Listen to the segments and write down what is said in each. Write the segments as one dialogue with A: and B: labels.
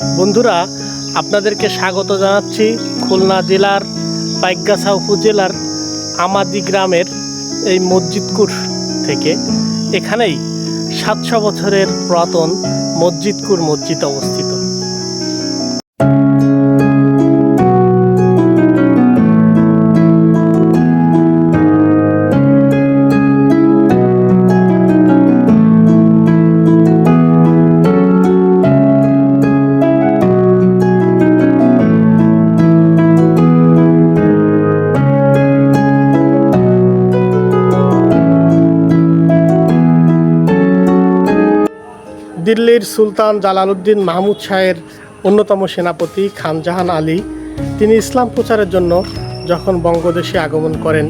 A: বন্ধুরা, আপনাদেরকে স্বাগত জানাচ্ছি খুলনা জেলার পাইকগাছা উপজেলার আমাদি গ্রামের এই মসজিদকুর থেকে। এখানেই সাতশো বছরের পুরাতন মসজিদকুর মসজিদ অবস্থিত। দিল্লির সুলতান জালালউদ্দিন মাহমুদ শাহের অন্যতম সেনাপতি খান জাহান আলী। তিনি ইসলাম প্রচারের জন্য যখন বঙ্গদেশে আগমন করেন,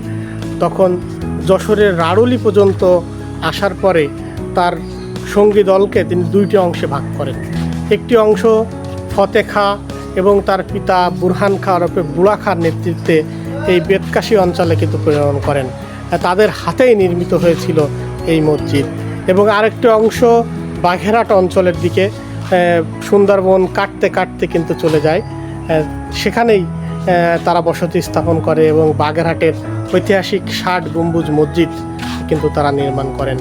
A: তখন যশোরের রাড়ুলি পর্যন্ত আসার পরে তার সঙ্গী দলকে তিনি দুইটি অংশে ভাগ করেন। একটি অংশ ফতে খা এবং তার পিতা বুরহান খা ওরফে বুড়া খার নেতৃত্বে এই বেদকাশী অঞ্চলে কিন্তু প্রেরণ করেন। তাদের হাতেই নির্মিত হয়েছিল এই মসজিদ। এবং আরেকটি অংশ বাঘেরহাট অঞ্চলের দিকে সুন্দরবন কাটতে কাটতে কিন্তু চলে যায়। সেখানেই তারা বসতি স্থাপন করে এবং বাঘেরহাটের ঐতিহাসিক ষাট গম্বুজ মসজিদ কিন্তু তারা নির্মাণ করেন।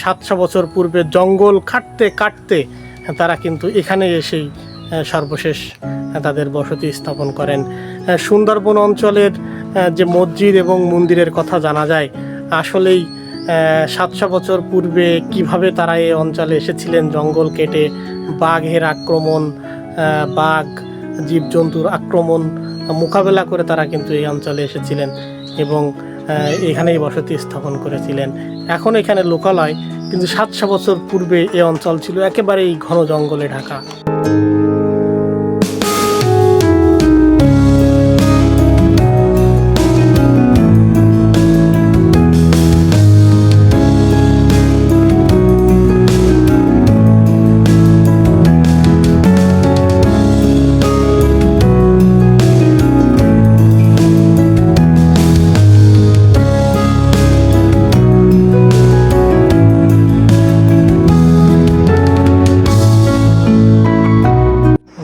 A: সাতশো বছর পূর্বে জঙ্গল কাটতে কাটতে তারা কিন্তু এখানে এসেই সর্বশেষ তাদের বসতি স্থাপন করেন। সুন্দরবন অঞ্চলের যে মসজিদ এবং মন্দিরের কথা জানা যায়, আসলেই সাতশো বছর পূর্বে কীভাবে তারা এই অঞ্চলে এসেছিলেন, জঙ্গল কেটে, বাঘের আক্রমণ বাঘ, জীবজন্তুর আক্রমণ, মোকাবেলা করে তারা কিন্তু এই অঞ্চলে এসেছিলেন এবং এখানেই বসতি স্থাপন করেছিলেন। এখন এখানে লোকালয় কিন্তু সাতশো বছর পূর্বে এ অঞ্চল ছিল একেবারেই ঘন জঙ্গলে ঢাকা।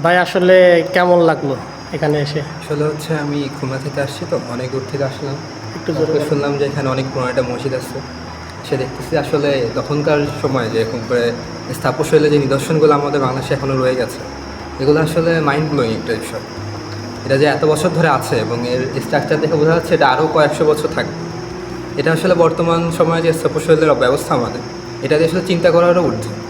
A: ভাই আসলে কেমন লাগল এখানে এসে?
B: আসলে হচ্ছে আমি খুলনা থেকে আসছি তো অনেক দূর থেকে আসলাম।
A: একটু জোরে
B: শুনলাম যে এখানে অনেক পুরোনো একটা মসজিদ আছে। সে দেখতেছি আসলে তখনকার সময় যে এরকম করে স্থাপশৈলে যে নিদর্শনগুলো আমাদের বাংলাদেশে এখনও রয়ে গেছে এগুলো আসলে মাইন্ড ব্লোয়িং একটা বিষয়। এটা যে এত বছর ধরে আছে এবং এর স্ট্রাকচার দেখে বোঝা যাচ্ছে এটা আরও কয়েকশো বছর থাকবে। এটা আসলে বর্তমান সময়ে যে স্থাপশৈলের ব্যবস্থা আমাদের এটা আসলে চিন্তা করারও ঊর্ধ্বে।